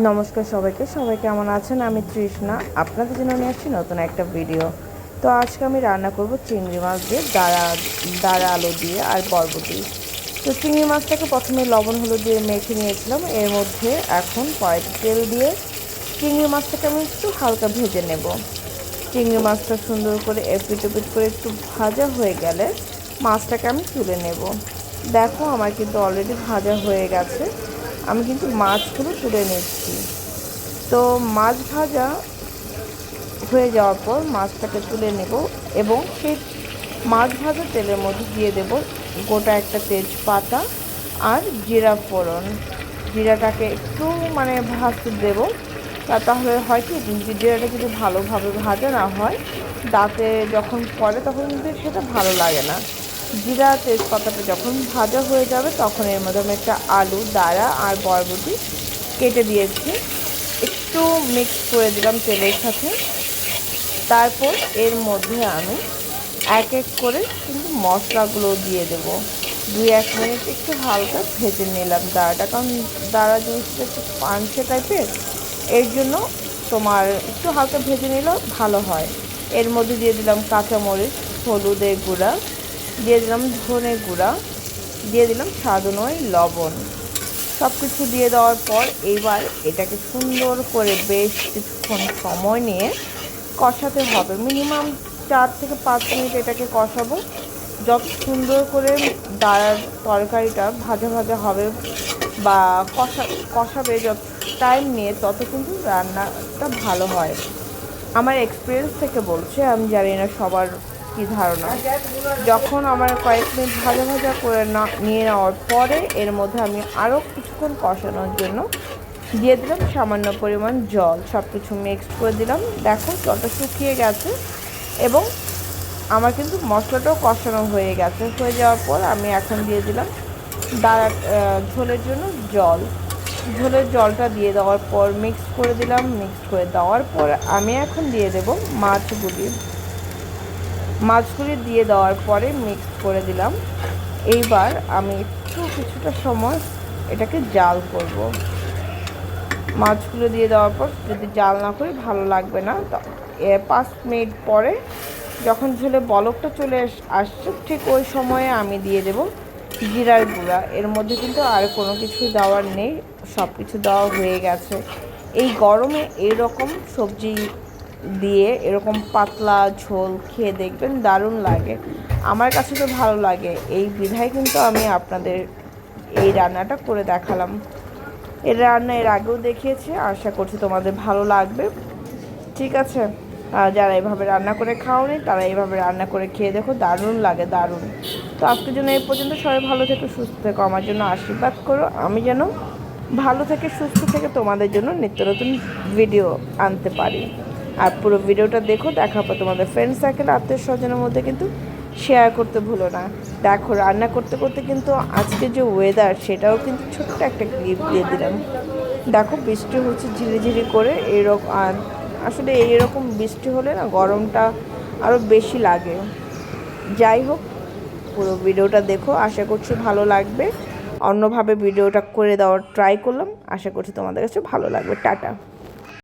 নমস্কার সবাইকে। সবাই কেমন আছেন? আমি তৃষ্ণা। আপনাদের জন্য নিয়ে আসছি নতুন একটা ভিডিও তো আজকে আমি রান্না করব চিংড়ি মাছ দিয়ে দাঁড়া দাঁড়া আলু দিয়ে আর বরবটি। তো চিংড়ি মাছটাকে প্রথমে লবণ, হলুদ দিয়ে মেখে নিয়েছিলাম। এর মধ্যে এখন কয়েক তেল দিয়ে চিংড়ি মাছটাকে আমি একটু হালকা ভেজে নেব। চিংড়ি মাছটা সুন্দর করে এপিট এপিট করে একটু ভাজা হয়ে গেলে মাছটাকে আমি তুলে নেব। দেখো আমার কিন্তু অলরেডি ভাজা হয়ে গেছে। আমি কিন্তু মাছগুলো তুলে নিচ্ছি। তো মাছ ভাজা হয়ে যাওয়ার পর মাছটাকে তুলে নেব এবং সেই মাছ ভাজা তেলের মধ্যে দিয়ে দেব গোটা একটা তেজপাতা আর জিরা ফোড়ন। জিরাটাকে একটু মানে ভাজতে দেব। তা তাহলে হয় কি জিরাটা যদি ভালোভাবে ভাজা না হয়, দাঁতে যখন পড়ে তখন কিন্তু সেটা ভালো লাগে না। জিরা তেজপাতাটা যখন ভাজা হয়ে যাবে, তখন এর মধ্যে আমি একটা আলু, দাঁড়া আর বরবটি কেটে দিয়েছি। একটু মিক্স করে দিলাম তেলের সাথে। তারপর এর মধ্যে আমি এক এক করে কিন্তু মশলাগুলো দিয়ে দেব। দুই এক মিনিট একটু হালকা ভেজে নিলাম দাঁড়াটা, কারণ দাঁড়া জিনিসটা একটু পাঞ্চে টাইপের। এর জন্য তোমার একটু হালকা ভেজে নিলেও ভালো হয়। এর মধ্যে দিয়ে দিলাম কাঁচামরিচ, হলুদের গুঁড়া দিয়ে দিলাম ধনে গুঁড়া, দিয়ে দিলাম স্বাদ অনুযায়ী লবণ। সব কিছু দিয়ে দেওয়ার পর এইবার এটাকে সুন্দর করে বেশ কিছুক্ষণ সময় নিয়ে কষাতে হবে। মিনিমাম চার থেকে পাঁচ মিনিট এটাকে কষাবো। যত সুন্দর করে দাঁড়ার তরকারিটা ভাজা ভাজা হবে বা কষা, কষাবে যত টাইম নিয়ে তত কিন্তু রান্নাটা ভালো হয়। আমার এক্সপিরিয়েন্স থেকে বলছে, আমি জানি না সবার কী ধারণা? যখন আমার কয়েক মিনিট ভাজা ভাজা করে না, নিয়ে নেওয়ার পরে এর মধ্যে আমি আরও কিছুক্ষণ কষানোর জন্য দিয়ে দিলাম সামান্য পরিমাণ জল। সব কিছু মিক্স করে দিলাম। দেখো জলটা শুকিয়ে গেছে এবং আমার কিন্তু মশলাটাও কষানো হয়ে গেছে। হয়ে যাওয়ার পর আমি এখন দিয়ে দিলাম দাঁড়া ঝোলের জন্য জল। ঝোলের জলটা দিয়ে দেওয়ার পর মিক্স করে দিলাম। মিক্স করে দেওয়ার পর আমি এখন দিয়ে দেব মাছগুলি। মাছগুলি দিয়ে দেওয়ার পরে মিক্স করে দিলাম। এইবার আমি একটু কিছুটা সময় এটাকে জাল করব। মাছগুলো দিয়ে দেওয়ার পর যদি জাল না করি ভালো লাগবে না। পাঁচ মিনিট পরে যখন ঝোলে বলকটা চলে আসছে, ঠিক ওই সময়ে আমি দিয়ে দেব জিরার গুঁড়া। এর মধ্যে কিন্তু আর কোনো কিছু দেওয়ার নেই সব কিছু দেওয়া হয়ে গেছে। এই গরমে এরকম সবজি দিয়ে এরকম পাতলা ঝোল খেয়ে দেখবেন দারুণ লাগে। আমার কাছে তো ভালো লাগে। এই বিধায় কিন্তু আমি আপনাদের এই রান্নাটা করে দেখালাম। এর রান্না এর আগেও দেখিয়েছি, আশা করছি তোমাদের ভালো লাগবে। ঠিক আছে যারা এভাবে রান্না করে খাওনি, তারা এইভাবে রান্না করে খেয়ে দেখো, দারুণ লাগে, দারুণ। তো আজকের জন্য এই পর্যন্ত সবাই ভালো থেকে, সুস্থ থেকো, আমার জন্য আশীর্বাদ করো, আমি যেন ভালো থেকে, সুস্থ থেকে তোমাদের জন্য নিত্য নতুন ভিডিও আনতে পারি। আর পুরো ভিডিওটা দেখো দেখার পর তোমাদের ফ্রেন্ড সার্কেল আত্মীয় স্বজনের মধ্যে কিন্তু শেয়ার করতে ভুলো না। দেখো, রান্না করতে করতে কিন্তু আজকে যে ওয়েদার সেটাও কিন্তু ছোট্ট একটা ক্লিপ দিয়ে দিলাম। দেখো, বৃষ্টি হচ্ছে ঝিরিঝিরি করে এরকম আসলে এইরকম বৃষ্টি হলে না গরমটা আরও বেশি লাগে। যাই হোক, পুরো ভিডিওটা দেখো, আশা করছি ভালো লাগবে। অন্যভাবে ভিডিওটা করে দেওয়ার ট্রাই করলাম, আশা করছি তোমাদের কাছে ভালো লাগবে। টাটা।